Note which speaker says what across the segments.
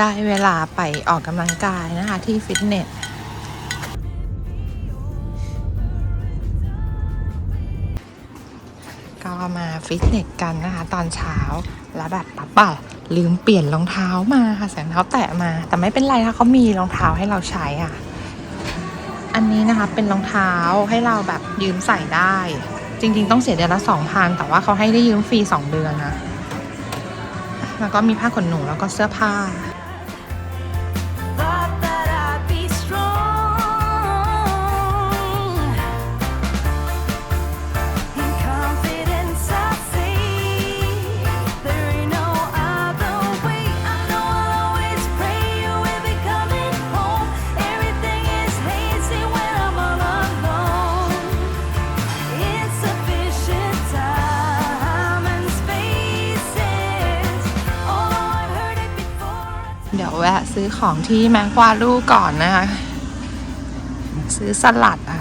Speaker 1: ได้เวลาไปออกกำลังกายนะคะที่ฟิตเนสก็มาฟิตเนสกันนะคะ ตอนเช้าแล้วแบบปั๊บอะลืมเปลี่ยนรองเท้ามาค่ะใส่รองเท้าแตะมา แต่ไม่เป็นไรค่ะเขามีรองเท้าให้เราใช้อะ อันนี้นะคะเป็นรองเท้าให้เราแบบยืมใส่ได้ จริง ๆ ต้องเสียเดือนละสองพันแต่ว่าเขาให้ได้ยืมฟรีสองเดือนนะแล้วก็มีผ้าขนหนูแล้วก็เสื้อผ้า ซื้อของที่แมควาลูก่อนนะคะ ซื้อสลัดอะ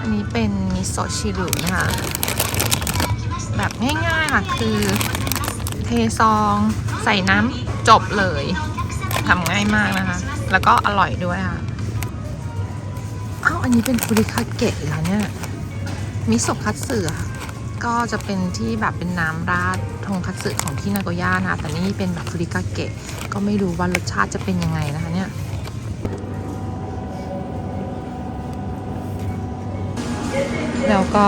Speaker 1: อันนี้เป็นมิโซชิรุนะคะ แบบง่ายๆค่ะคือเทซองใส่น้ำจบเลยทำง่ายมากนะคะ แล้วก็อร่อยด้วยค่ะ อันนี้เป็นคุริคาเกะเหรอเนี่ย มิโซะคัตสึอะก็จะเป็นที่แบบเป็นน้ำราดทงคัตสึของที่นาโกย่านะ แต่นี่เป็นแบบคุริคาเกะ ก็ไม่รู้ว่ารสชาติจะเป็นยังไงนะคะเนี่ยแล้วก็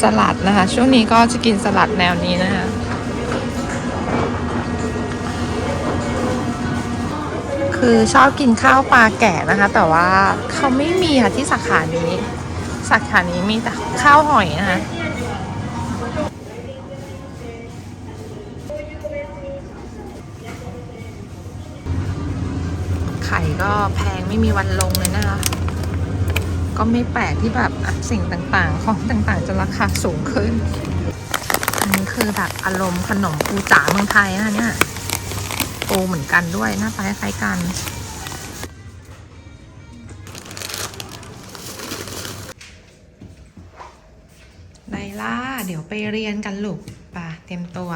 Speaker 1: สลัดนะคะ ช่วงนี้ก็จะกินสลัดแนวนี้นะคะ คือชอบกินข้าวปลาแก่นะคะ แต่ว่าเขาไม่มีค่ะที่สาขานี้ สาขานี้มีแต่ข้าวหอยนะคะไข่ก็แพงไม่มีวันลงเลยนะคะ ก็ไม่แปลกที่แบบสิ่งต่างๆ ของต่างๆจะราคาสูงขึ้น อันนี้คือแบบอารมณ์ขนมปูจ๋าเมืองไทยนะคะเนี่ย ปูเหมือนกันด้วยหน้าตาคล้ายๆกันไลล่า เดี๋ยวไปเรียนกันลูกป่ะเตรียมตัว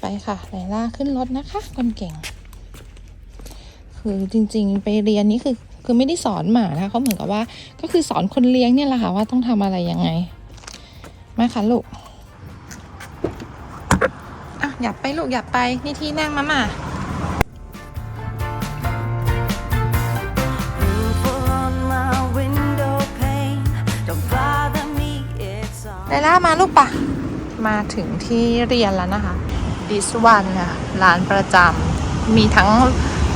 Speaker 1: ไปค่ะไลล่าขึ้นรถนะคะ คนเก่ง คือจริงๆ ไปเรียนนี่คือคือไม่ได้สอนหมานะคะเขาเหมือนกับว่า ก็คือสอนคนเลี้ยงเนี่ยแหละค่ะว่าต้องทำอะไรยังไง มาค่ะลูก อะอย่าไปลูกอย่าไปนี่ที่นั่งมามา
Speaker 2: roof on my window pane. Don't bother me, it's all.
Speaker 1: ไลล่ามาลูกปะมาถึงที่เรียนแล้วนะคะ this one ค่ะร้านประจำมีทั้ง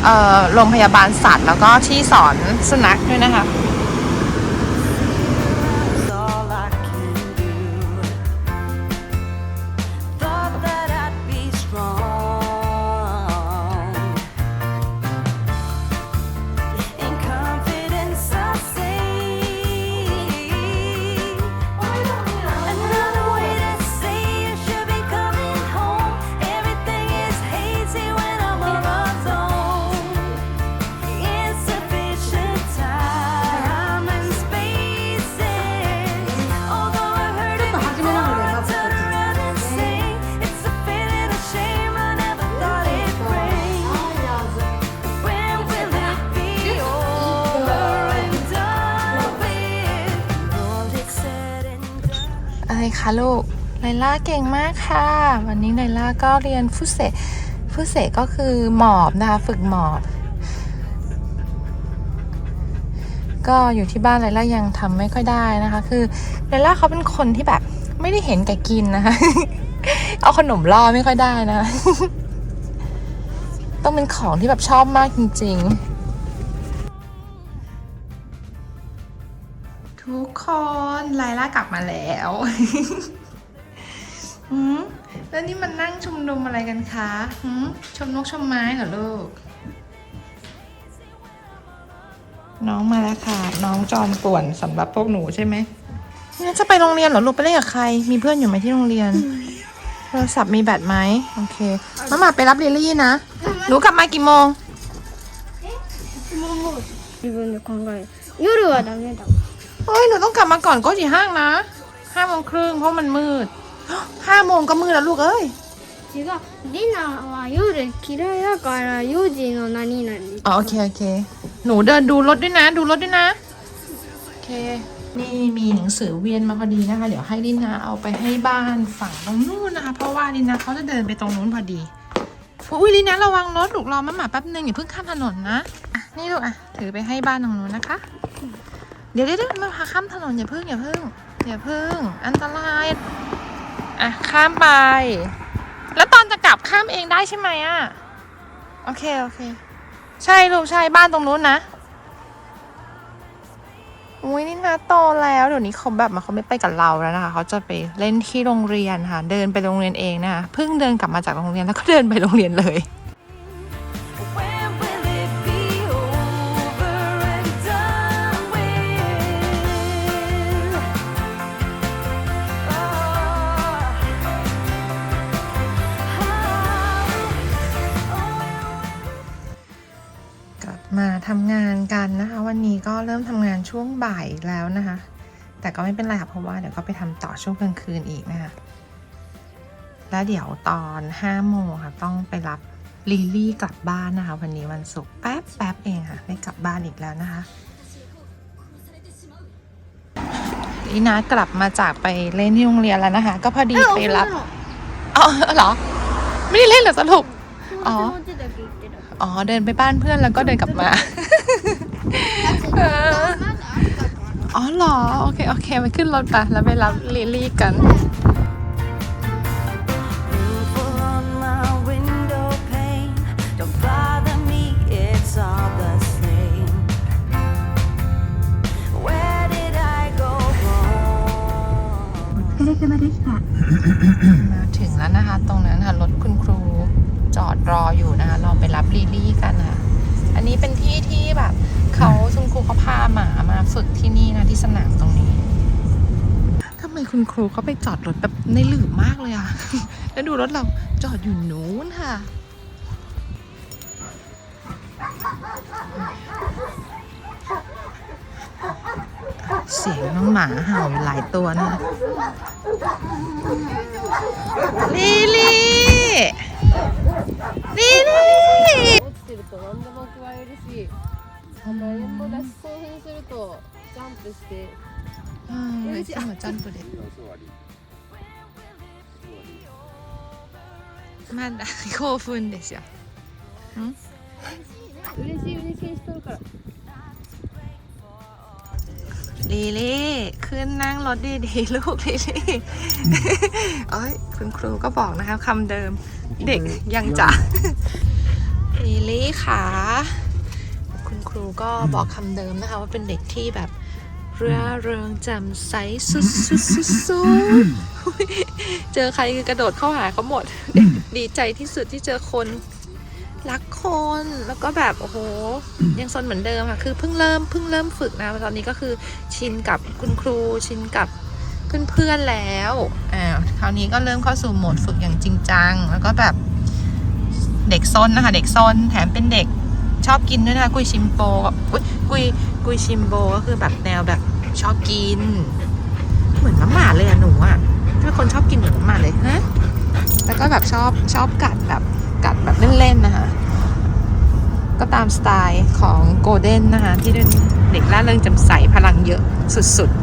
Speaker 1: เอ่อโรงพยาบาลสัตว์ แล้วก็ที่สอนสุนัขด้วยนะคะ อะไรคะลูกไลล่าเก่งมากค่ะ วันนี้ไลล่าก็เรียนฟุเซฟุเซก็คือหมอบนะคะฝึกหมอบ ก็อยู่ที่บ้านไลล่ายังทำไม่ค่อยได้นะคะ คือไลล่าเขาเป็นคนที่แบบไม่ได้เห็นแก่กินนะคะเอาขนมล่อไม่ค่อยได้นะ ต้องเป็นของที่แบบชอบมากจริง ๆ คนไลล่ากลับมาแล้ว หืมแล้วนี่มันนั่งชุมนุมอะไรกันคะหืมชมนกชมไม้เหรอลูก น้องมาแล้วค่ะ น้องจอมป่วนสำหรับพวกหนูใช่ไหมเนี่ยจะไปโรงเรียนเหรอลูกไปเล่นกับใคร มีเพื่อนอยู่ไหมที่โรงเรียน โทรศัพท์มีแบตไหมโอเคมามาไปรับลิลลี่นะหนูกลับมากี่โมง
Speaker 3: 自分で考え 夜はダメだもん
Speaker 1: เ ฮ้ย หนูต้องกลับมาก่อนโก็จีห้างนะห้าโมงครึ่งเพราะมันมืด ห้าโมงก็มืดแล้วลูกเอ้ย
Speaker 3: 違うリナは夜嫌いだから4時の何々
Speaker 1: อ๋อโอเค โอเค หนูเดินดูรถด้วยนะ ดูรถด้วยนะ โอเค นี่มีหนังสือเวียนมาพอดีนะคะ เดี๋ยวให้ลินาเอาไปให้บ้านฝั่งตรงนู้นนะคะ เพราะว่าลินาเขาจะเดินไปตรงนู้นพอดี อุ้ยลินาระวังรถลูกรอมาหมาแป๊บนึงอย่าเพิ่งข้ามถนนนะอ่ะนี่ลูกอ่ะ ถือไปให้บ้านตรงนู้นนะคะ เดี๋ยวเดี๋ยวไมาพาข้ามถนนอย่าพิ่งอย่าพิ่งอย่าพิ่ง อันตราย อะ ข้ามไป แล้วตอนจะกลับข้ามเองได้ใช่ไหมอะ โอเค โอเค ใช่ลูกใช่บ้านตรงนู้นนะอุ้ยนี่นะโตแล้วเดี๋ยวนี้เขาแบบมาเขาไม่ไปกับเราแล้วนะคะ เขาจะไปเล่นที่โรงเรียนค่ะ เดินไปโรงเรียนเองนะคะเพิ่งเดินกลับมาจากโรงเรียนแล้วก็เดินไปโรงเรียนเลย ทำงานกันนะคะ วันนี้ก็เริ่มทำงานช่วงบ่ายแล้วนะคะ แต่ก็ไม่เป็นไรค่ะเพราะว่าเดี๋ยวก็ไปทำต่อช่วงกลางคืนอีกนะคะแล้วเดี๋ยวตอน5โมงค่ะต้องไปรับลิลลี่กลับบ้านนะคะ วันนี้วันศุกร์แป๊บแป๊บเองค่ะได้กลับบ้านอีกแล้วนะคะลีนากลับมาจากไปเล่นที่โรงเรียนแล้วนะคะ ก็พอดีไปรับอ๋อเหรอ ไม่ได้เล่นเหรอสรุปอ๋อ อ๋อเดินไปบ้านเพื่อนแล้วก็เดินกลับมาอ๋อเหรอ โอเค โอเคไปขึ้นรถไปแล้วไปรับลิลลี่กัน
Speaker 2: Ripple on my
Speaker 1: มาถึงแล้วนะคะ ตรงนั้นค่ะรถคุณครู จอดรออยู่นะคะเราไปรับลิลลี่กันนะคะอันนี้เป็นที่ที่แบบเขาคุณครูเขาพาหมามาฝึกที่นี่นะที่สนามตรงนี้ทำไมคุณครูเขาไปจอดรถแบบในหลืบมากเลยอะแล้วดูรถเราจอดอยู่นู้นค่ะเสียงน้องหมาเห่าอยู่หลายตัวนะ ลิลี่ ビ
Speaker 4: ビーてると何でもるしあの円だし興奮するとジャンプして
Speaker 1: 今ジャンプでまだ興奮ですよ。ん？
Speaker 4: 嬉しい嬉しいしとるから。
Speaker 1: リリー。 ขึ้นนั่งรถดีๆลูกลิลี่เอ้ยคุณครูก็บอกนะคะคำเดิม เด็กยังจะลิลี่ค่ะคุณครูก็บอกคำเดิมนะคะว่าเป็นเด็กที่แบบร่าเริงแจ่มใสสุดๆๆๆเจอใครคือกระโดดเข้าหาเขาหมด ดีใจที่สุดที่เจอคน รักคนแล้วก็แบบโอ้โหยังซนเหมือนเดิมค่ะคือเพิ่งเริ่มเพิ่งเริ่มฝึกนะตอนนี้ก็คือชินกับคุณครูชินกับเพื่อนๆแล้วอ่าคราวนี้ก็เริ่มเข้าสู่โหมดฝึกอย่างจริงจัง แล้วก็แบบเด็กซนนะคะ เด็กซนแถมเป็นเด็กชอบกินด้วยนะกุยชิมโปอุ๊ยกุยกุยชิมโบก็คือแบบแนวแบบชอบกิน เหมือนน้ำหมาเลยอะหนูอะเป็นคนชอบกินเหมือนน้ำหมาเลยนะแล้วก็แบบชอบชอบกัดแบบ กัดแบบเล่นๆนะคะ ก็ตามสไตล์ของโกลเด้นนะคะ ที่เป็นเด็กล่าเริงจำใสพลังเยอะสุดๆ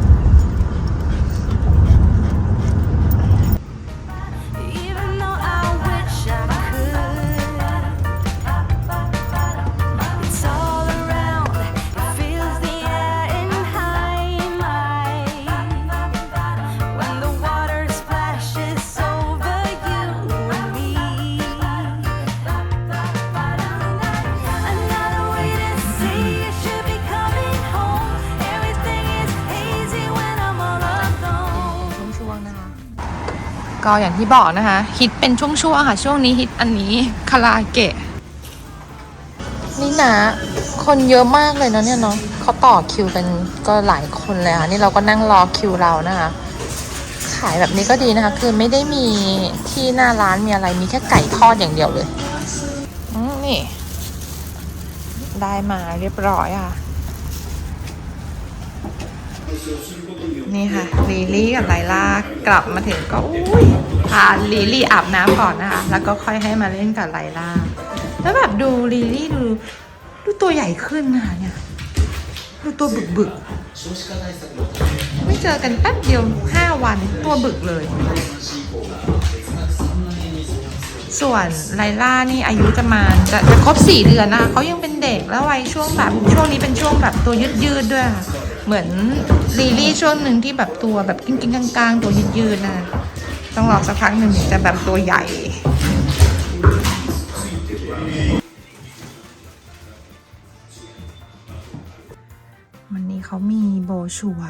Speaker 1: ก็อย่างที่บอกนะคะ ฮิตเป็นช่วงๆค่ะ ช่วงนี้ฮิตอันนี้คาราเกะ นี่นะ คนเยอะมากเลยนะเนี่ยเนาะเขาต่อคิวกันก็หลายคนเลยค่ะ นี่เราก็นั่งรอคิวเรานะคะ ขายแบบนี้ก็ดีนะคะ คือไม่ได้มีที่หน้าร้านมีอะไรมีแค่ไก่ทอดอย่างเดียวเลยอืมนี่ ได้มาเรียบร้อยอะ นี่ค่ะลีลี่กับไลล่ากลับมาถึงก็อุ้ยพาลีลี่อาบน้ำก่อนนะคะ แล้วก็ค่อยให้มาเล่นกับไลล่า แล้วแบบดูลีลี่ดูดูตัวใหญ่ขึ้นนะคะเนี่ยดูตัวบึกบึกไม่เจอกันแป๊บเดียวห้าวันตัวบึกเลย ส่วนไลล่านี่อายุจะมาจะจะครบสี่เดือนนะคะเขายังเป็นเด็กแล้ววัยช่วงแบบช่วงนี้เป็นช่วงแบบตัวยืดยืดด้วยค่ะ เหมือนลีลี่ช่วงหนึ่งที่แบบตัวแบบกิ้งกิ้งๆกลางๆ ตัวยืดๆนะต้องรอสักพักหนึ่งถึงจะแบบตัวใหญ่วันนี้เขามีโบชัว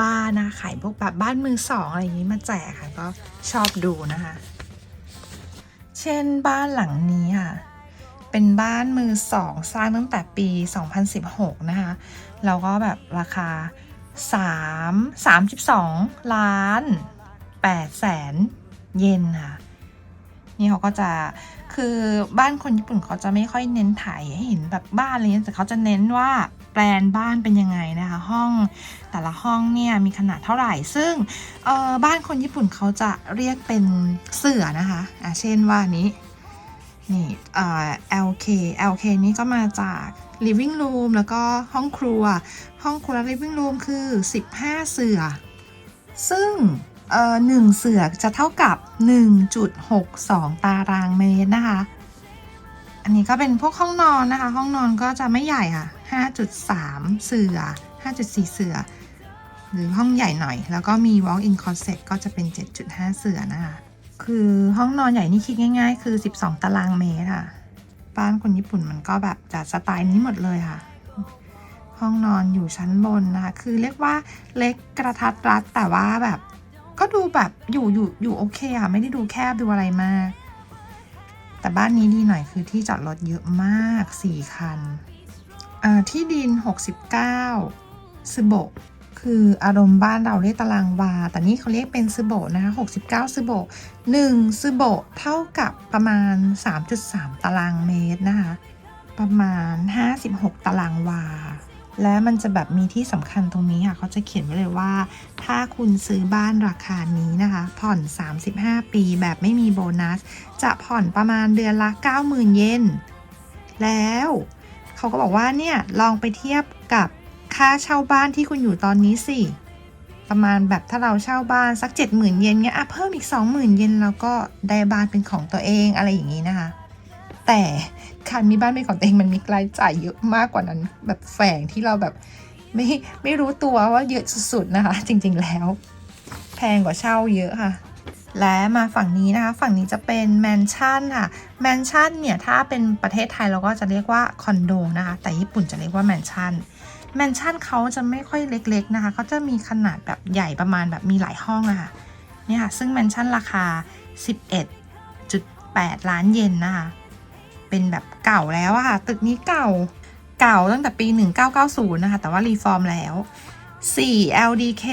Speaker 1: บ้านนะขายพวกแบบบ้านมือสองอะไรอย่างนี้มาแจกค่ะก็ชอบดูนะคะ เช่นบ้านหลังนี้ค่ะ เป็นบ้านมือสองสร้างตั้งแต่ปี 2016 นะคะ แล้วก็แบบราคา 3 32 ล้าน8แสนเยนค่ะ นี่เขาก็จะคือบ้านคนญี่ปุ่นเขาจะไม่ค่อยเน้นถ่ายให้เห็นแบบบ้านอะไรเงี้ยแต่เขาจะเน้นว่าแปลนบ้านเป็นยังไงนะคะ ห้องแต่ละห้องเนี่ยมีขนาดเท่าไหร่ ซึ่งเออบ้านคนญี่ปุ่นเขาจะเรียกเป็นเสือนะคะอะเช่นว่านี้นี่เอ่อ LK LK นี้ก็มาจาก living room แล้วก็ห้องครัว ห้องครัวและ living room คือ 15 เสือ ซึ่งเอ่อหนึ่งเสือจะเท่ากับ 1.62 ตารางเมตรนะคะ อันนี้ก็เป็นพวกห้องนอนนะคะ ห้องนอนก็จะไม่ใหญ่ค่ะ 5.3 เสือ 5.4 เสือ หรือห้องใหญ่หน่อย แล้วก็มี walk-in closet ก็จะเป็น 7.5 เสือนะคะ คือห้องนอนใหญ่นี่คิดง่าย ๆ คือ 12 ตารางเมตรค่ะ บ้านคนญี่ปุ่นมันก็แบบจะสไตล์นี้หมดเลยค่ะ ห้องนอนอยู่ชั้นบนนะคะ คือเรียกว่าเล็กกระทัดรัดแต่ว่าแบบ ก็ดูแบบอยู่อยู่อยู่โอเคค่ะ ไม่ได้ดูแคบดูอะไรมาก แต่บ้านนี้ดีหน่อยคือที่จอดรถเยอะมาก 4 คัน ที่ดิน 69ซึโบะ คืออารมณ์บ้านเราเรียกตารางวา แต่นี่เขาเรียกเป็นซึโบะนะคะ 69ซึโบะ1ซึโบะเท่ากับประมาณ 3.3 ตารางเมตรนะคะ ประมาณ 56 ตารางวา และมันจะแบบมีที่สำคัญตรงนี้ค่ะ เขาจะเขียนไว้เลยว่า ถ้าคุณซื้อบ้านราคานี้นะคะ ผ่อน 35 ปีแบบไม่มีโบนัส จะผ่อนประมาณเดือนละ 90,000 เยน แล้ว เขาก็บอกว่าเนี่ยลองไปเทียบกับ ค่าเช่าบ้านที่คุณอยู่ตอนนี้สิ ประมาณแบบถ้าเราเช่าบ้านสัก 70,000 เยนเงี้ยอะเพิ่มอีก 20,000 เยนแล้วก็ได้บ้านเป็นของตัวเองอะไรอย่างนี้นะคะ แต่การมีบ้านเป็นของตัวเองมันมีรายจ่ายเยอะมากกว่านั้น แบบแฝงที่เราแบบไม่ไม่รู้ตัวว่าเยอะสุดๆนะคะ จริงๆแล้ว แพงกว่าเช่าเยอะค่ะและมาฝั่งนี้นะคะ ฝั่งนี้จะเป็นแมนชั่นค่ะแมนชั่นเนี่ย ถ้าเป็นประเทศไทยเราก็จะเรียกว่าคอนโดนะคะ แต่ญี่ปุ่นจะเรียกว่าแมนชั่น แมนชั่นเขาจะไม่ค่อยเล็กๆนะคะเขาจะมีขนาดแบบใหญ่ประมาณแบบมีหลายห้องอะค่ะเนี่ยค่ะ ซึ่งแมนชั่นราคา 11.8 ล้านเยนนะคะ เป็นแบบเก่าแล้วอะค่ะ ตึกนี้เก่าเก่าตั้งแต่ปี 1990 นะคะ แต่ว่ารีฟอร์มแล้ว 4 LDK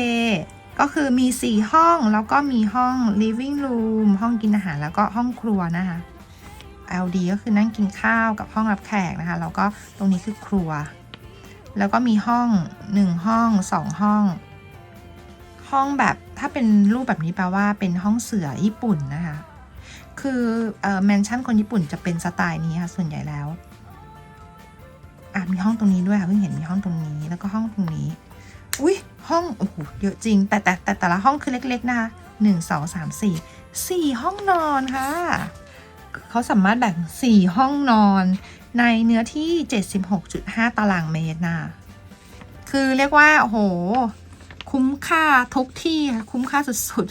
Speaker 1: ก็คือมี 4 ห้องแล้วก็มีห้อง living room ห้องกินอาหารแล้วก็ห้องครัวนะคะ LD ก็คือนั่งกินข้าวกับห้องรับแขกนะคะ แล้วก็ตรงนี้คือครัว แล้วก็มีห้อง 1 ห้อง 2 ห้อง ห้องแบบถ้าเป็นรูปแบบนี้แปลว่าเป็นห้องเสือญี่ปุ่นนะคะ คือเออแมนชั่นคนญี่ปุ่นจะเป็นสไตล์นี้ค่ะส่วนใหญ่แล้วอะมีห้องตรงนี้ด้วยค่ะเพิ่งเห็นมีห้องตรงนี้แล้วก็ห้องตรงนี้ อุ้ยห้องโอ้โหเยอะจริง แต่แต่แต่แต่ละห้องคือเล็ก ๆ นะคะหนึ่งสองสามสี่สี่ห้องนอนค่ะเขาสามารถแบ่งสี่ห้องนอน ในเนื้อที่ 76.5 ตารางเมตรนะคือเรียกว่า โอ้โห คุ้มค่าทุกที่ค่ะคุ้มค่าสุด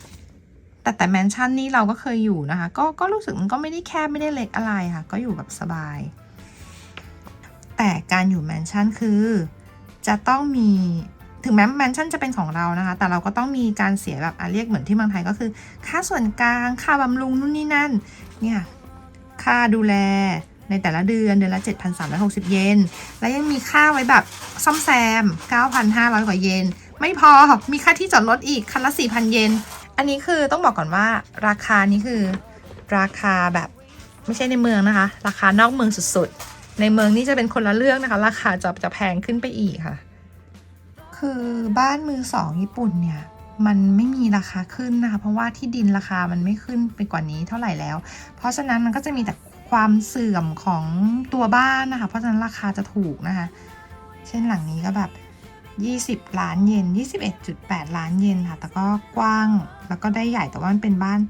Speaker 1: ๆ แต่แต่แมนชั่นนี่เราก็เคยอยู่นะคะ ก็ก็รู้สึกมันก็ไม่ได้แคบไม่ได้เล็กอะไรค่ะ ก็อยู่แบบสบาย แต่การอยู่แมนชั่นคือ จะต้องมีถึงแม้แมนชั่นจะเป็นของเรานะคะ แต่เราก็ต้องมีการเสียแบบอะเรียกเหมือนที่เมืองไทยก็คือ ค่าส่วนกลาง ค่าบำรุงนู่นนี่นั่น เนี่ย ค่าดูแล ในแต่ละเดือนเดือนละ 7,360 เยน และยังมีค่าไว้แบบซ่อมแซม 9,500 กว่าเยน ไม่พอ มีค่าที่จอดรถอีกคันละ 4,000 เยน อันนี้คือต้องบอกก่อนว่าราคานี้คือ ราคาแบบไม่ใช่ในเมืองนะคะ ราคานอกเมืองสุดๆ ในเมืองนี่จะเป็นคนละเรื่องนะคะ ราคาจะจะแพงขึ้นไปอีกค่ะ คือบ้านมือสองญี่ปุ่นเนี่ยมันไม่มีราคาขึ้นนะคะ เพราะว่าที่ดินราคามันไม่ขึ้นไปกว่านี้เท่าไหร่แล้ว เพราะฉะนั้นมันก็จะมีแต่ ความเสื่อมของตัวบ้านนะคะ เพราะฉะนั้นราคาจะถูกนะคะ เช่นหลังนี้ก็แบบ 20 ล้านเยน 21.8 ล้านเยนค่ะ แต่ก็กว้างแล้วก็ได้ใหญ่แต่ว่ามันเป็นบ้าน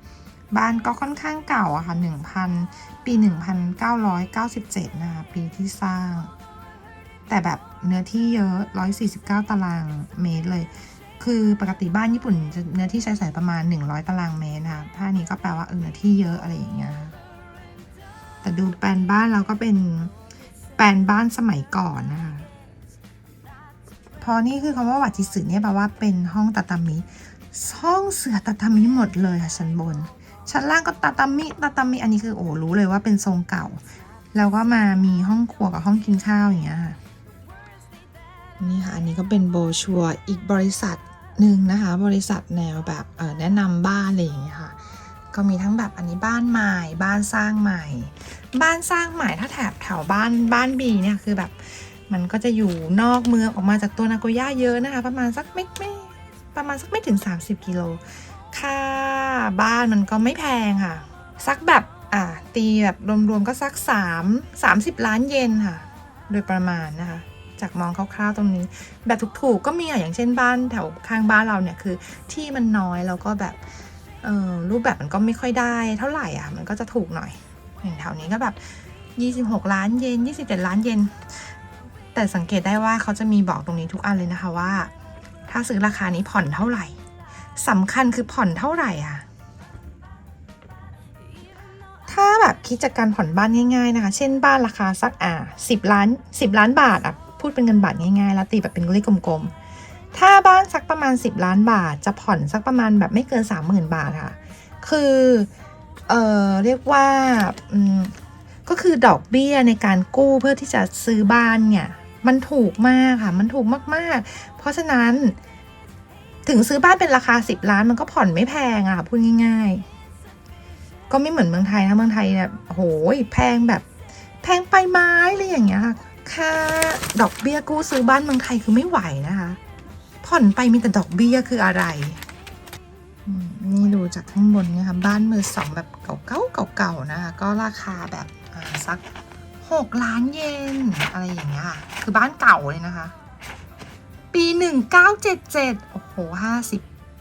Speaker 1: บ้านก็ค่อนข้างเก่าอะค่ะ 1,000 ปี 1997 นะคะ ปีที่สร้าง แต่แบบเนื้อที่เยอะ 149 ตารางเมตรเลย คือปกติบ้านญี่ปุ่นเนื้อที่ใช้สอยประมาณ 100 ตารางเมตรนะคะถ้านนี้ก็แปลว่าเออเนื้อที่เยอะอะไรอย่างเงี้ย แต่ดูแปลนบ้านเราก็เป็นแปลนบ้านสมัยก่อนนะคะพราะนี่คือคำว่าวัจิสึเนี่ยแปลว่าเป็นห้องตาตามิห้องเสือตาตามิหมดเลยค่ะชั้นบน ชั้นล่างก็ตาตามิตาตามิอันนี้คือโอ้รู้เลยว่าเป็นทรงเก่า แล้วก็มามีห้องครัวกับห้องกินข้าวอย่างเงี้ยนี่ค่ะอันนี้ก็เป็นโบชัวอีกบริษัทหนึ่งนะคะ บริษัทแนวแบบแนะนำบ้านอะไรอย่างเงี้ยค่ะ ก็มีทั้งแบบอันนี้บ้านใหม่บ้านสร้างใหม่ บ้านสร้างใหม่ถ้าแถบแถวบ้านบ้านบีเนี่ยคือแบบมันก็จะอยู่นอกเมืองออกมาจากตัวนาโกย่าเยอะนะคะ ประมาณสักไม่ไม่ประมาณสักไม่ถึง 30 กิโลค่าบ้านมันก็ไม่แพงค่ะ สักแบบอ่าตีแบบรวมๆก็สัก 3 30 ล้านเยนค่ะ โดยประมาณนะคะ จากมองคร่าวๆตรงนี้ แบบถูกๆก็มีอะอย่างเช่นบ้านแถวข้างบ้านเราเนี่ยคือที่มันน้อยแล้วก็แบบ รูปแบบมันก็ไม่ค่อยได้เท่าไหร่อะ มันก็จะถูกหน่อยอย่างแถวนี้ก็แบบ 26 ล้านเยน 27 ล้านเยน แต่สังเกตได้ว่าเขาจะมีบอกตรงนี้ทุกอันเลยนะคะว่า ถ้าซื้อราคานี้ผ่อนเท่าไหร่สำคัญคือผ่อนเท่าไหร่อะ ถ้าแบบคิดจากการผ่อนบ้านง่าย ๆนะคะ เช่นบ้านราคาสักอ่าสิบล้านสิบล้านบาทอะ พูดเป็นเงินบาทง่ายๆ แล้วตีแบบเป็นเลขกลมๆ ถ้าบ้านสักประมาณ 10 ล้านบาท จะผ่อนสักประมาณแบบไม่เกิน 30,000 บาทค่ะ คือ เอ่อ เรียกว่า ก็คือดอกเบี้ยในการกู้เพื่อที่จะซื้อบ้านเนี่ย มันถูกมากค่ะ มันถูกมาก ๆ เพราะฉะนั้น ถึงซื้อบ้านเป็นราคา 10 ล้านมันก็ผ่อนไม่แพงอะค่ะพูดง่าย ๆ ก็ไม่เหมือนเมืองไทยนะเมืองไทยเนี่ยโหยแพงแบบ แพงไปไม้อะไรอย่างเงี้ยค่ะ ค่าดอกเบี้ยกู้ซื้อบ้านเมืองไทยคือไม่ไหวนะคะ ผ่อนไปมีแต่ดอกเบี้ยคืออะไร นี่ดูจากข้างบนนี่ยค่ะบ้านมือสองแบบเก่าๆเก่าๆนะคะก็ราคาแบบสักหกล้านเยนอะไรอย่างเงี้ยค่ะคือบ้านเก่าเลยนะคะ ปีหนึ่งเก้าเจ็ดเจ็ดโอ้โหห้าสิบ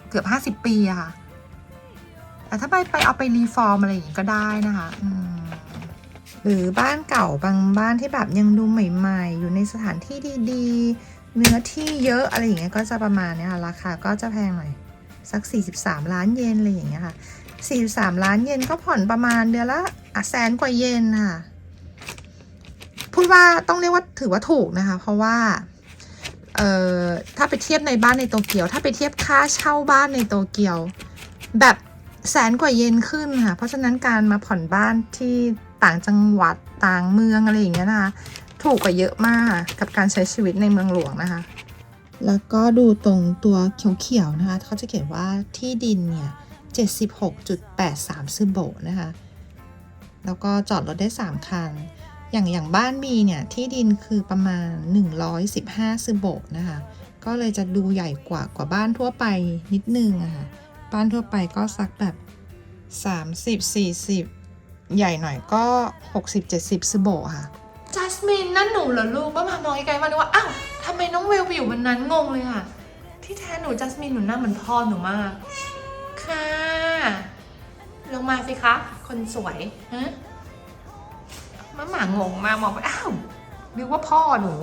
Speaker 1: เกือบห้าสิบปีอะค่ะแต่ถ้าไปไปเอาไปรีฟอร์มอะไรอย่างงี้ก็ได้นะคะหรือบ้านเก่าบางบ้านที่แบบยังดูใหม่ ๆ อยู่ในสถานที่ดีๆ เนื้อที่เยอะอะไรอย่างเงี้ยก็จะประมาณเนี้ยค่ะราคาก็จะแพงหน่อยสัก 43 ล้านเยนอะไรอย่างเงี้ยค่ะ43 ล้านเยนก็ผ่อนประมาณเดือนละอะแสนกว่าเยนค่ะ พูดว่าต้องเรียกว่าถือว่าถูกนะคะ เพราะว่าเอ่อถ้าไปเทียบในบ้านในโตเกียว ถ้าไปเทียบค่าเช่าบ้านในโตเกียว แบบแสนกว่าเยนขึ้นค่ะ เพราะฉะนั้นการมาผ่อนบ้านที่ต่างจังหวัดต่างเมืองอะไรอย่างเงี้ยนะคะ ถูกกว่าเยอะมากกับการใช้ชีวิตในเมืองหลวงนะคะ แล้วก็ดูตรงตัวเขียวๆนะคะเขาจะเขียนว่าที่ดินเนี่ย 76.83 ซึโบนะคะ แล้วก็จอดรถได้ 3 คัน อย่างอย่างบ้านบีเนี่ย ที่ดินคือประมาณ 115 ซึโบนะคะ ก็เลยจะดูใหญ่กว่ากว่าบ้านทั่วไปนิดนึงอะค่ะบ้านทั่วไปก็สักแบบ 30 40 ใหญ่หน่อยก็ 60 70ซึโบค่ะ จัสมินนั่นหนูเหรอลูกป้ามามองไกลๆมาดูว่าอ้าวทำไมน้องเวลไปอยู่บนนั้นงงเลยค่ะ ที่แท้หนูจัสมินหนูหน้าเหมือนพ่อหนูมาก ค่ะ ลงมาสิคะ คนสวยฮะมาหมางงมามองไปอ้าวนึกว่าพ่อหนู